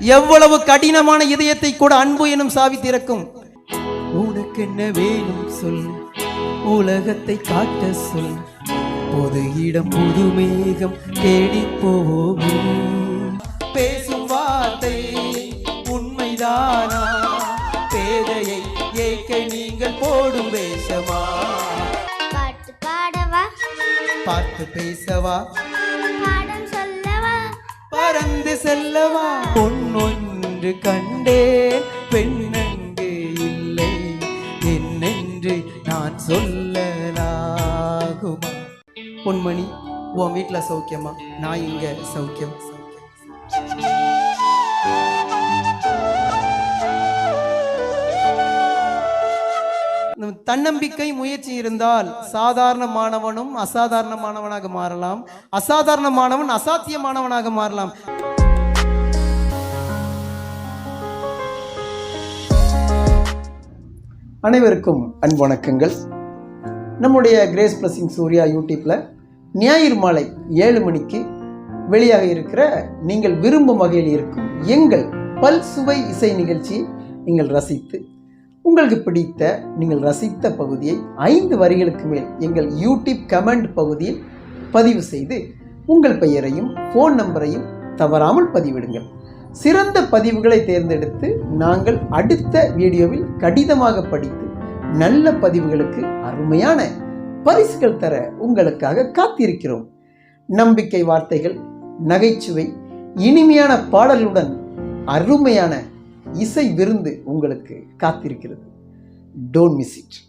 எவ்வளவு கடினமான இதயத்தை கூட அன்பு எனும் சாவி திறக்கும். உனக்கு என்ன வேணும் சொல். உலகத்தை காட்ட சொல். பொது இடம் புது மேகம் தேடி போவோமே. பேசும் வார்த்தை உண்மைதானா? பேதையை ஏக்க நீங்கள் போடும் வேஷமா? பாட்டு பாடவா? பார்த்து பேசவா? கடந்து செல்லவா? பொன்னொன்று கண்டேன் பெண்ணங்கு இல்லை? என்னென்று நான் சொல்லலாகுமா? பொன்மணி உன் வீட்டில் சௌக்கியமா? நான் இங்கே சௌக்கியம். சௌக்கியம் தன்னம்பிக்கை முயற்சி இருந்தால் சாதாரணமானவனும் அசாதாரணமானவனாக மாறலாம். அசாதாரணமானவன் அசாத்தியமானவனாக மாறலாம். அனைவருக்கும் அன்பு வணக்கங்கள். நம்முடைய கிரேஸ் பிளஸிங் சூர்யா யூடியூப்ல ஞாயிறு மாலை ஏழு மணிக்கு வெளியாக இருக்கிற நீங்கள் விரும்பும் வகையில் இருக்கும் எங்கள் பல் சுவை இசை நிகழ்ச்சி நீங்கள் ரசித்து உங்களுக்கு பிடித்த நீங்கள் ரசித்த பகுதியை ஐந்து வரிகளுக்கு மேல் எங்கள் யூடியூப் கமெண்ட் பகுதியில் பதிவு செய்து உங்கள் பெயரையும் ஃபோன் நம்பரையும் தவறாமல் பதிவிடுங்கள். சிறந்த பதிவுகளை தேர்ந்தெடுத்து நாங்கள் அடுத்த வீடியோவில் கடிதமாக படித்து நல்ல பதிவுகளுக்கு அருமையான பரிசுகள் தர உங்களுக்காக காத்திருக்கிறோம். நம்பிக்கை வார்த்தைகள் நகைச்சுவை இனிமையான பாடலுடன் அருமையான இசை விருந்து உங்களுக்கு காத்திருக்கிறது. Don't miss it